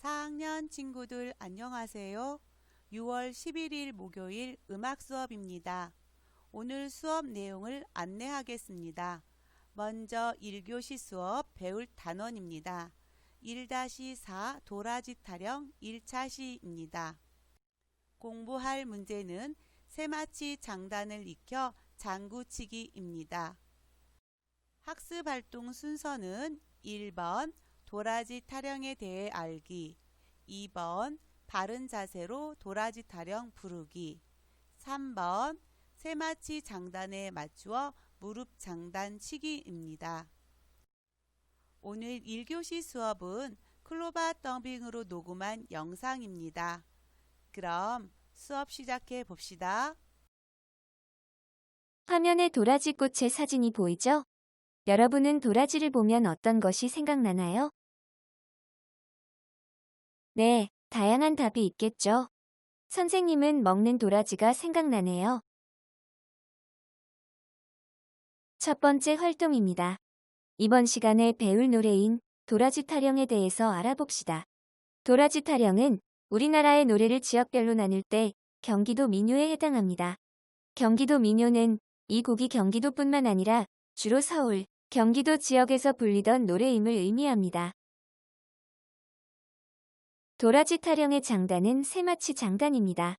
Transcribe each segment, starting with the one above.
4학년 친구들 안녕하세요. 6월 11일 목요일 음악 수업입니다. 오늘 수업 내용을 안내하겠습니다. 먼저 1교시 수업 배울 단원입니다. 1-4 도라지 타령 1차 시입니다. 공부할 문제는 세마치 장단을 익혀 장구치기입니다. 학습 활동 순서는 1번 도라지 타령에 대해 알기 2번 바른 자세로 도라지 타령 부르기 3번 세마치 장단에 맞추어 무릎 장단 치기입니다. 오늘 1교시 수업은 클로바 더빙으로 녹음한 영상입니다. 그럼 수업 시작해 봅시다. 화면에 도라지 꽃의 사진이 보이죠? 여러분은 도라지를 보면 어떤 것이 생각나나요? 네, 다양한 답이 있겠죠. 선생님은 먹는 도라지가 생각나네요. 첫 번째 활동입니다. 이번 시간에 배울 노래인 도라지 타령에 대해서 알아봅시다. 도라지 타령은 우리나라의 노래를 지역별로 나눌 때 경기도 민요에 해당합니다. 경기도 민요는 이 곡이 경기도뿐만 아니라 주로 서울, 경기도 지역에서 불리던 노래임을 의미합니다. 도라지 타령의 장단은 세마치 장단입니다.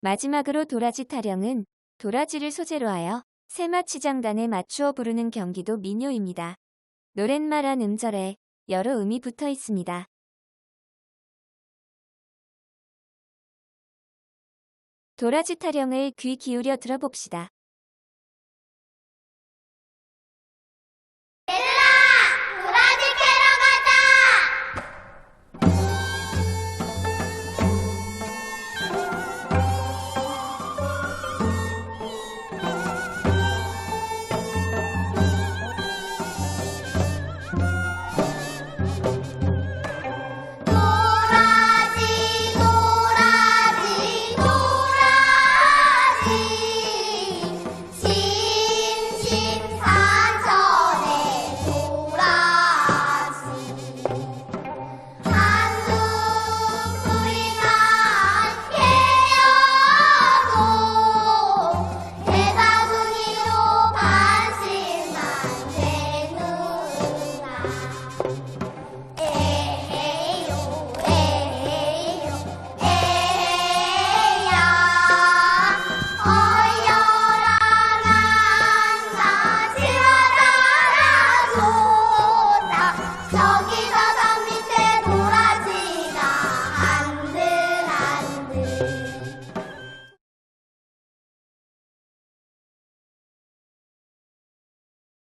마지막으로 도라지 타령은 도라지를 소재로 하여 세마치 장단에 맞추어 부르는 경기도 민요입니다. 노랫말한 음절에 여러 음이 붙어 있습니다. 도라지 타령을 귀 기울여 들어봅시다.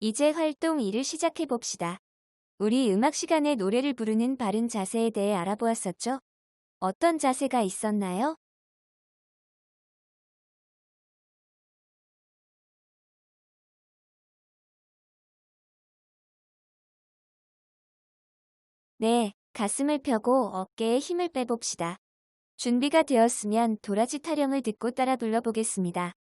이제 활동 2를 시작해 봅시다. 우리 음악 시간에 노래를 부르는 바른 자세에 대해 알아보았었죠? 어떤 자세가 있었나요? 네, 가슴을 펴고 어깨에 힘을 빼봅시다. 준비가 되었으면 도라지 타령을 듣고 따라 불러보겠습니다.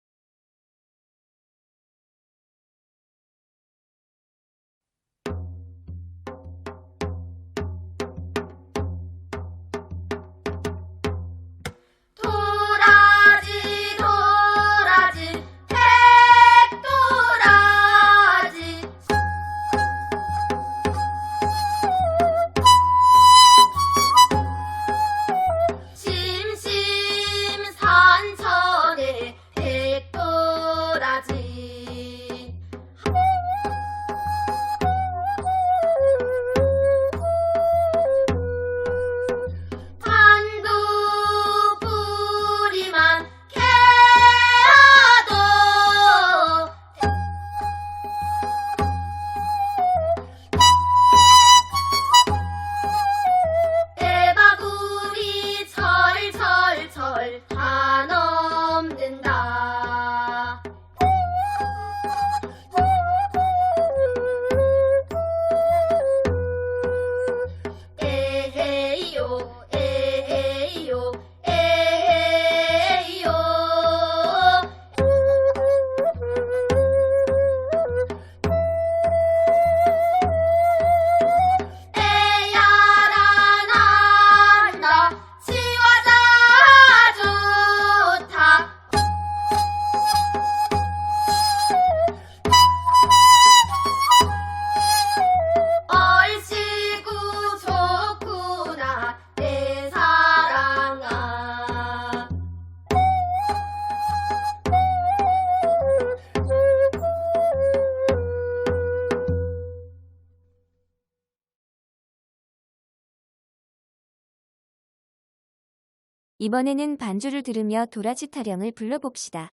이번에는 반주를 들으며 도라지 타령을 불러봅시다.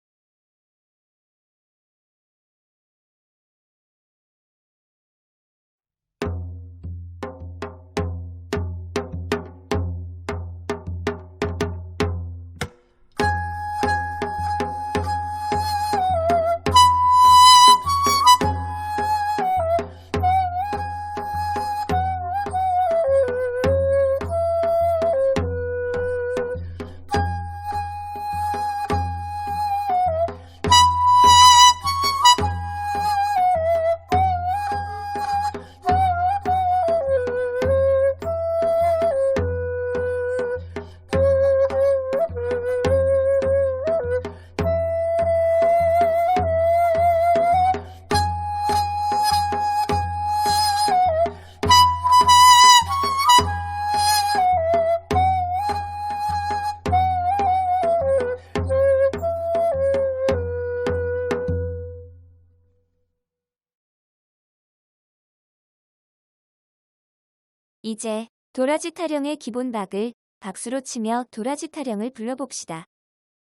이제 도라지 타령의 기본 박을 박수로 치며 도라지 타령을 불러봅시다.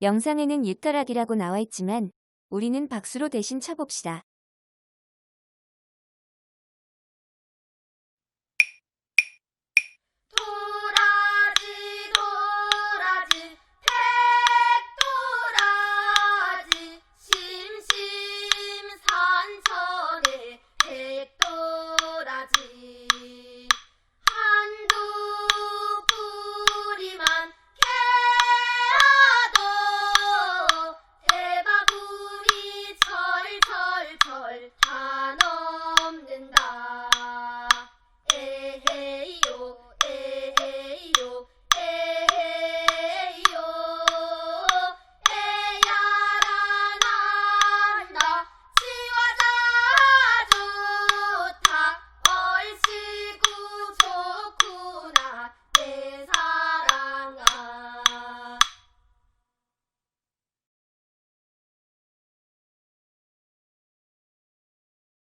영상에는 유타락이라고 나와 있지만 우리는 박수로 대신 쳐봅시다.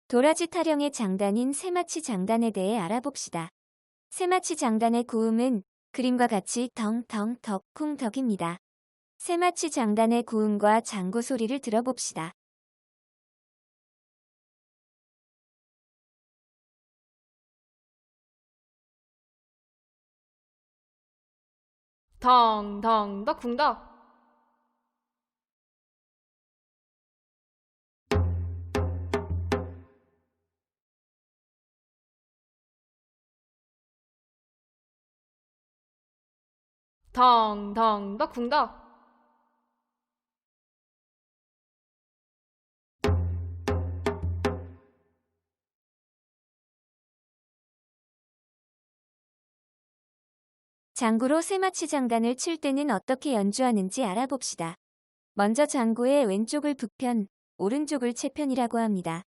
도라지 타령의 장단인 세마치 장단에 대해 알아봅시다. 세마치 장단의 고음은 그림과 같이 덩덩 덕쿵 덕입니다. 세마치 장단의 고음과 장구 소리를 들어봅시다. 덩덩 덕쿵덕 덩덩 덕쿵덕 장구로 세마치 장단을 칠 때는 어떻게 연주하는지 알아봅시다. 먼저 장구의 왼쪽을 북편, 오른쪽을 채편이라고 합니다.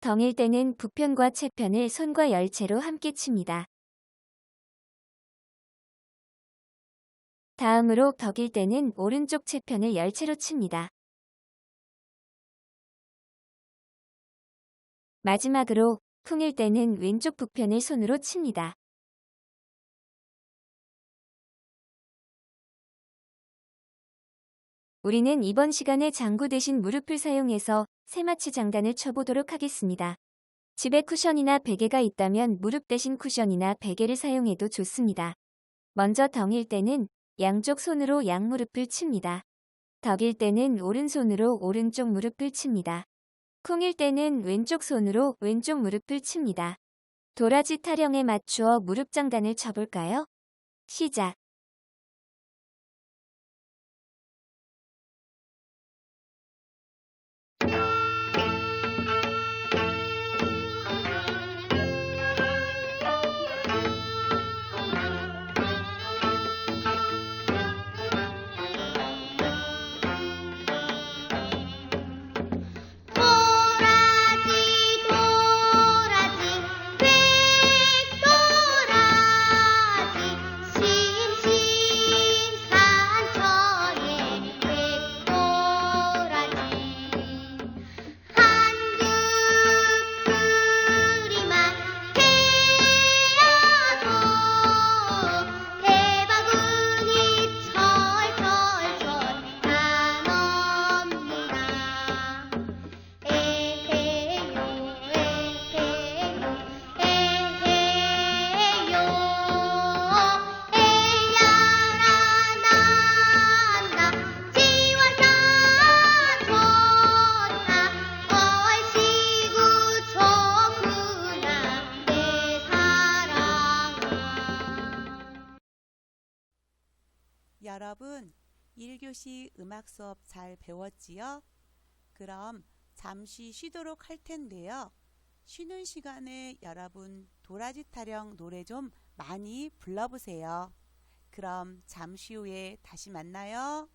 덩일 때는 북편과 채편을 손과 열채로 함께 칩니다. 다음으로 덕일 때는 오른쪽 채편을 열채로 칩니다. 마지막으로 쿵일 때는 왼쪽 북편을 손으로 칩니다. 우리는 이번 시간에 장구 대신 무릎을 사용해서 세마치 장단을 쳐보도록 하겠습니다. 집에 쿠션이나 베개가 있다면 무릎 대신 쿠션이나 베개를 사용해도 좋습니다. 먼저 덩일 때는 양쪽 손으로 양무릎을 칩니다. 덕일 때는 오른손으로 오른쪽 무릎을 칩니다. 쿵일 때는 왼쪽 손으로 왼쪽 무릎을 칩니다. 도라지 타령에 맞추어 무릎 장단을 쳐볼까요? 시작. 여러분, 1교시 음악 수업 잘 배웠지요? 그럼 잠시 쉬도록 할 텐데요. 쉬는 시간에 여러분 도라지 타령 노래 좀 많이 불러보세요. 그럼 잠시 후에 다시 만나요.